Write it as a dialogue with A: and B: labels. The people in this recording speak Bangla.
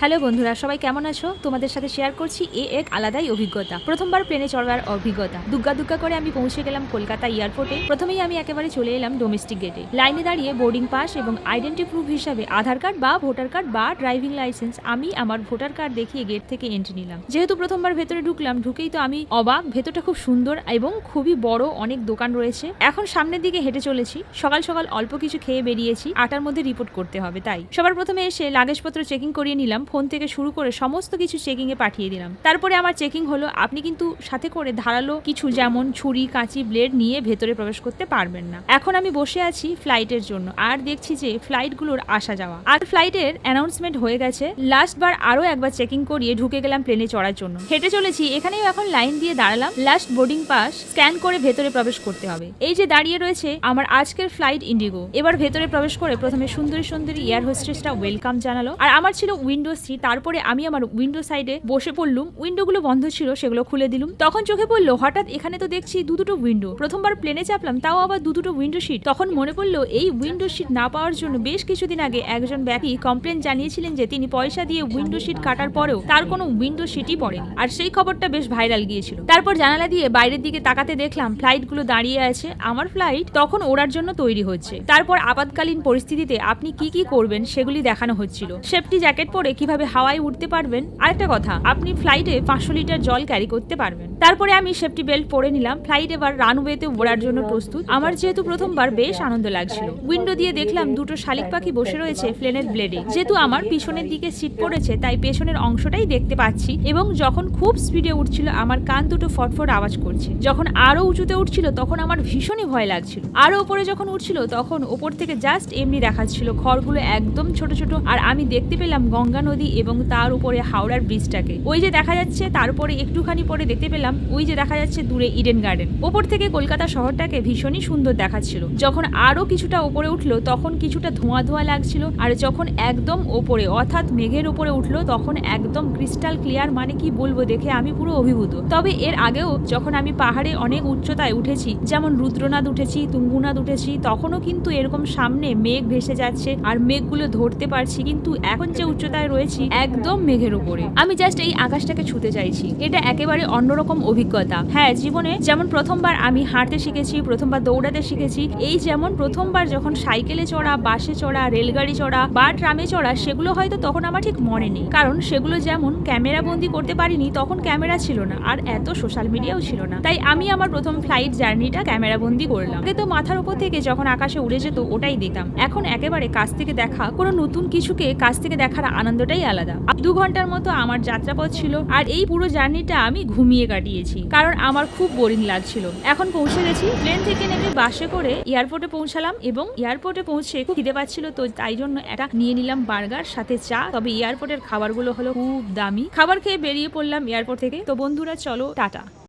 A: হ্যালো বন্ধুরা, সবাই কেমন আছো? তোমাদের সাথে শেয়ার করছি এ এক আলাদাই অভিজ্ঞতা। প্রথমবার প্লেনে চড়ার অভিজ্ঞতা। দুগ্গা দুগ্গা করে আমি পৌঁছে গেলাম কলকাতা এয়ারপোর্টে। প্রথমেই আমি একেবারে চলে এলাম ডোমেস্টিক গেটে লাইনে দাঁড়িয়ে বোর্ডিং পাস এবং আইডেন্টি প্রুফ হিসাবে আধার কার্ড বা ভোটার কার্ড বা ড্রাইভিং লাইসেন্স আমি আমার ভোটার কার্ড দেখিয়ে গেট থেকে এন্ট্রি নিলাম। যেহেতু প্রথমবার ভেতরে ঢুকলাম, ঢুকেই তো আমি অবাক। ভেতরটা খুব সুন্দর এবং খুবই বড় অনেক দোকান রয়েছে। এখন সামনের দিকে হেঁটে চলেছি। সকাল সকাল অল্প কিছু খেয়ে বেরিয়েছি। আটার মধ্যে রিপোর্ট করতে হবে, তাই। সবার প্রথমে এসে লাগেজপত্র চেকিং করিয়ে নিলাম। ফোন থেকে শুরু করে সমস্ত কিছু চেকিং এ পাঠিয়ে দিলাম। তারপরে আমার চেকিং হলো, আপনি কিন্তু সাথে করে ধারালো কিছু যেমন ছুরি, কাঁচি ব্লেড নিয়ে ভেতরে প্রবেশ করতে পারবেন না। এখন আমি বসে আছি ফ্লাইটের জন্য আর দেখছি যে ফ্লাইটগুলোর আসা যাওয়া। আর ফ্লাইটের অ্যানাউন্সমেন্ট হয়ে গেছে। লাস্ট বার আরও একবার চেকিং করিয়ে ঢুকে গেলাম প্লেনে চড়ার জন্য। হেঁটে চলেছি, এখানেও এখন লাইন দিয়ে দাঁড়ালাম। লাস্ট বোর্ডিং পাস স্ক্যান করে ভেতরে প্রবেশ করতে হবে। এই যে দাঁড়িয়ে রয়েছে আমার আজকের ফ্লাইট ইন্ডিগো এবার ভেতরে প্রবেশ করে প্রথমে সুন্দরী সুন্দরী এয়ার হোস্টেসটা ওয়েলকাম জানালো। আর আমার ছিল উইন্ডো সিট তারপরে আমি আমার উইন্ডো সাইডে বসে পড়লুম। উইন্ডোগুলো বন্ধ ছিল, সেগুলো খুলে দিলুম। তখন চোখে পড়ল, হঠাৎ এখানে তো দেখছি দু দুটো উইন্ডো প্রথমবার প্লেনে চাপলাম, তাও আবার দু দুটো উইন্ডো সিট তখন মনে পড়ল, এই উইন্ডো সিট না পাওয়ার জন্য বেশ কিছুদিন আগে একজন ব্যক্তি কমপ্লেন জানিয়েছিলেন যে তিনি পয়সা দিয়ে উইন্ডো সিট কাটার পরেও তার কোনো উইন্ডো সিটই পড়েনি। আর সেই খবরটা বেশ ভাইরাল গিয়েছিল। তারপর জানালা দিয়ে বাইরের দিকে তাকাতে দেখলাম ফ্লাইটগুলো দাঁড়িয়ে আছে। আমার ফ্লাইট তখন ওড়ার জন্য তৈরি হচ্ছে। তারপর আপাতকালীন পরিস্থিতিতে আপনি কি কি করবেন সেগুলি দেখানো হচ্ছিল। সেফটি জ্যাকেট পরে কীভাবে হাওয়ায় উঠতে পারবেন? আরেকটা কথা, আপনি ফ্লাইটে পাঁচশো লিটার জল ক্যারি করতে পারবেন। তারপরে আমি সেফটি বেল্ট পরে নিলাম। ফ্লাইট এবার রানওয়েতে ওড়ার জন্য প্রস্তুত। আমার যেহেতু প্রথমবার, বেশ আনন্দ লাগছিল। উইন্ডো দিয়ে দেখলাম দুটো শালিক পাখি বসে রয়েছে প্লেনের ব্লেডে যেহেতু আমার পিছনের দিকে সিট পড়েছে, তাই পেছনের অংশটাই দেখতে পাচ্ছি এবং যখন খুব স্পিডে উঠছিল আমার কান দুটো ফটফট আওয়াজ করছে। যখন আরও উঁচুতে উঠছিল, তখন আমার ভীষণই ভয় লাগছিল। আরও উপরে যখন উঠছিল, তখন ওপর থেকে জাস্ট এমনি দেখাচ্ছিল। ঘরগুলো একদম ছোট ছোট। আর আমি দেখতে পেলাম গঙ্গা নদী এবং তার উপরে হাওড়ার ব্রিজটাকে। ওই যে দেখা যাচ্ছে তারপরে একটুখানি পরে দেখতে পেলাম, ওই যে দেখা যাচ্ছে দূরে ইডেন গার্ডেন ওপর থেকে কলকাতা শহরটাকে ভীষণই সুন্দর দেখাচ্ছিল। যখন আরও কিছুটা উপরে উঠল, তখন কিছুটা ধোঁয়া ধোঁয়া লাগছিল, আর যখন একদম ওপরে, অর্থাৎ মেঘের উপরে উঠল, তখন একদম ক্রিস্টাল ক্লিয়ার মানে কি বলব দেখে আমি পুরো অভিভূত। তবে এর আগেও যখন আমি পাহাড়ে অনেক উচ্চতায় উঠেছি, যেমন রুদ্রনাথ উঠেছি, তুঙ্গুনাথ উঠেছি, তখনও কিন্তু এরকম সামনে মেঘ ভেসে যাচ্ছে, আর মেঘগুলো ধরতে পারছি, কিন্তু এখন যে উচ্চতায় রয়েছি একদম মেঘের উপরে। আমি জাস্ট এই আকাশটাকে ছুতে চাইছি। এটা একেবারে অন্যরকম অভিজ্ঞতা। হ্যাঁ জীবনে যেমন প্রথমবার আমি হাঁটতে শিখেছি, প্রথমবার দৌড়াতে শিখেছি, এই যেমন প্রথমবার যখন সাইকেলে চড়া, বাসে চড়া, রেলগাড়ি চড়া বা ট্রামে চড়া, সেগুলো হয়তো তখন আমার ঠিক মনে নেই। কারণ সেগুলো যেমন ক্যামেরা বন্দি করতে পারিনি, তখন ক্যামেরা ছিল না। আর এত সোশ্যাল মিডিয়াও ছিল না। তাই আমি আমার প্রথম ফ্লাইট জার্নিটা ক্যামেরা বন্দি করলাম। আগে তো মাথার উপর থেকে যখন আকাশে উড়ে যেত, ওটাই দেখতাম। এখন একেবারে কাছ থেকে দেখা, কোনো নতুন কিছুকে কাছ থেকে দেখার আনন্দটাই আলাদা। দু ঘণ্টার মতো আমার যাত্রাপথ ছিল আর এই পুরো জার্নিটা আমি ঘুমিয়ে কাটিয়েছি, কারণ আমার খুব বোরিং লাগছিল। এখন পৌঁছে গেছি প্লেন থেকে নেমে বাসে করে এয়ারপোর্টে পৌঁছালাম এবং এয়ারপোর্টে পৌঁছে খুব খিদে পাচ্ছিল, তো তাই জন্য একটা নিয়ে নিলাম বার্গার সাথে চা। তবে এয়ারপোর্টের খাবারগুলো হলো খুব দামি। খাবার খেয়ে বেরিয়ে পড়লাম এয়ারপোর্ট থেকে। তো বন্ধুরা, চলো টাটা।